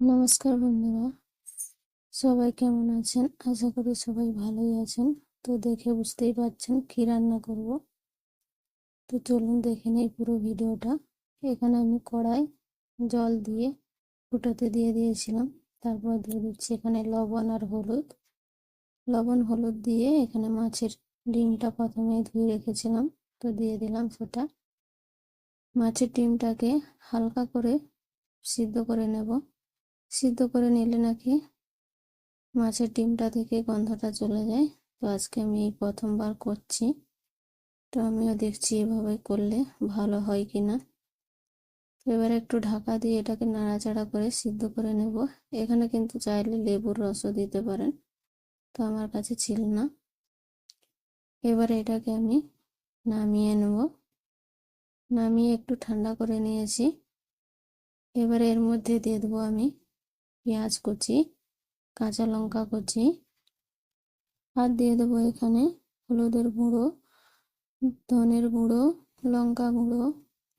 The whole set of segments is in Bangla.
নমস্কার বন্ধুরা। সবাই কেমন আছেন? আশা করি সবাই ভালোই আছেন। তো দেখে বুঝতেই পারছেন কি রান্না করব। তো চলুন দেখে নেই পুরো ভিডিওটা। এখানে আমি কড়াই, জল দিয়ে ফুটাতে দিয়ে দিয়েছিলাম। তারপর দিয়ে দিচ্ছি এখানে লবণ আর হলুদ। লবণ, হলুদ দিয়ে এখানে মাছের ডিমটা প্রথমে ধুয়ে রেখেছিলাম। তো দিয়ে দিলাম সেটা। মাছের ডিমটাকে হালকা করে সিদ্ধ করে নেব। সিদ্ধ করে নিলে নাকি মাছের ডিমটা থেকে গন্ধটা চলে যায়। তো আজকে আমি এই প্রথমবার করছি। তো আমিও দেখছি এভাবে করলে ভালো হয় কি না এবার একটু ঢাকা দিয়ে এটাকে নাড়াচাড়া করে সিদ্ধ করে নেব। এখানে কিন্তু চাইলে লেবুর রসও দিতে পারেন। তো আমার কাছে ছিল না। এবারে এটাকে আমি নামিয়ে নেব। নামিয়ে একটু ঠান্ডা করে নিয়েছি। এবারে এর মধ্যে দিয়ে দেবো আমি পেঁয়াজ কুচি, কাঁচা লঙ্কা কুচি, আর দিয়ে দেবো এখানে হলুদের গুঁড়ো, ধনের গুঁড়ো, লঙ্কা গুঁড়ো,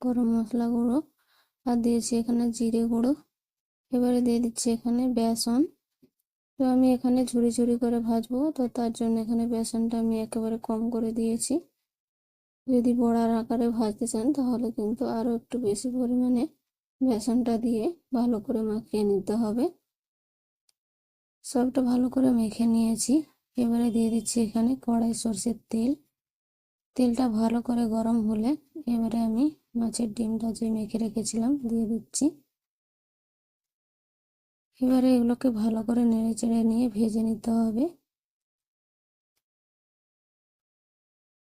গরম মশলা গুঁড়ো, আর দিয়েছি এখানে জিরে গুঁড়ো। এবারে দিয়ে দিচ্ছি এখানে বেসন। তো আমি এখানে ঝুড়ি ঝুড়ি করে ভাজবো, তো তার জন্য এখানে বেসনটা আমি একেবারে কম করে দিয়েছি। যদি বড়ার আকারে ভাজতে চান, তাহলে কিন্তু আরও একটু বেশি পরিমাণে বেসনটা দিয়ে ভালো করে মাখিয়ে নিতে হবে। সবটা ভালো করে মেখে নিয়েছি। এবারে দিয়ে দিচ্ছি এখানে কড়াই সর্ষের তেল। তেলটা ভালো করে গরম হলে এবারে আমি মাছের ডিমটা যে মেখে রেখেছিলাম দিয়ে দিচ্ছি। এবারে এগুলোকে ভালো করে নেড়ে চেড়ে নিয়ে ভেজে নিতে হবে।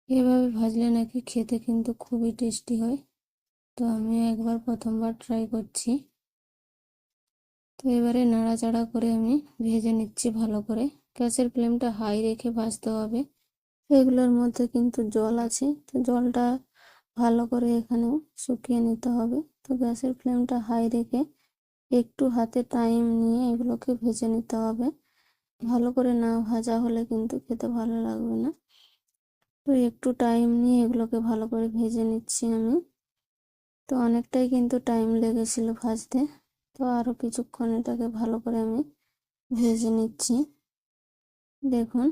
এভাবে ভাজলে নাকি খেতে কিন্তু খুবই টেস্টি হয়। তো আমি একবার প্রথমবার ট্রাই করছি। তো এবারে নাড়াচাড়া করে আমি ভেজে নিচ্ছি ভালো করে। গ্যাসের ফ্লেমটা হাই রেখে ভাজতে হবে। এগুলোর মধ্যে কিন্তু জল আছে। তো জলটা ভালো করে এখানে শুকিয়ে নিতে হবে। তো গ্যাসের ফ্লেমটা হাই রেখে একটু হাতে টাইম নিয়ে এগুলোকে ভেজে নিতে হবে। ভালো করে না ভাজা হলে কিন্তু খেতে ভালো লাগবে না। তো একটু টাইম নিয়ে এগুলোকে ভালো করে ভেজে নিচ্ছি আমি। তো অনেকটাই কিন্তু টাইম লেগেছিল ভাজতে। তো আরও কিছুক্ষণ এটাকে ভালো করে আমি ভেজে নিচ্ছি। দেখুন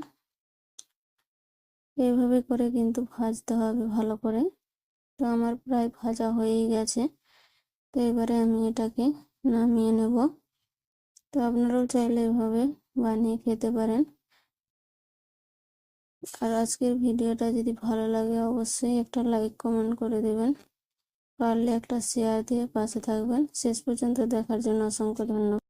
এইভাবে করে কিন্তু ভাজতে হবে ভালো করে। তো আমার প্রায় ভাজা হয়েই গেছে। তো এবারে আমি এটাকে নামিয়ে নেব। তো আপনারাও চাইলে এভাবে বানিয়ে খেতে পারেন। আর আজকের ভিডিওটা যদি ভালো লাগে, অবশ্যই একটা লাইক কমেন্ট করে দেবেন। পারলে একটা শেয়ার দিয়ে পাশে থাকবেন। শেষ পর্যন্ত দেখার জন্য অসংখ্য ধন্যবাদ।